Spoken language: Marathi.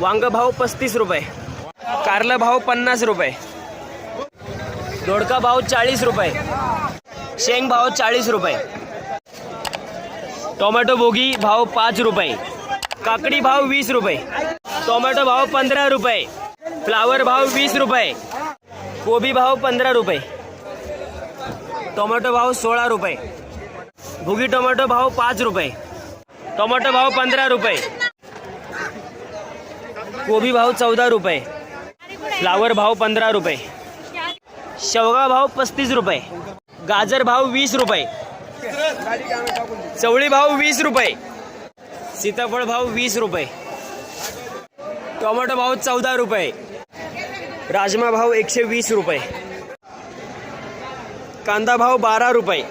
वांग भाव पस्तीस रुपये. कारलं भाव पन्नास रुपये. दोडका भाव चाळीस रुपये. शेंग भाव चाळीस रुपये. टोमॅटो बोगी भाव पाच रुपये. काकडी भाव वीस रुपये. टोमॅटो भाव पंधरा रुपये. फ्लावर भाव वीस रुपये. कोबी भाव पंधरा रुपये. टोमॅटो भाव सोळा रुपये. भुगी टोमॅटो भाव पाच रुपये. टोमॅटो भाव पंधरा रुपये. कोबी भाव चौदा रुपये. फ्लावर भाव पंधरा रुपये. शेवगा भाव पस्तीस रुपये. गाजर भाव वीस रुपये. चवळी भाव वीस रुपये. सीताफळ भाव वीस रुपये. टोमॅटो भाव चौदा रुपये. राजमा भाव एकशे वीस रुपये. कांदा भाव बारा रुपये.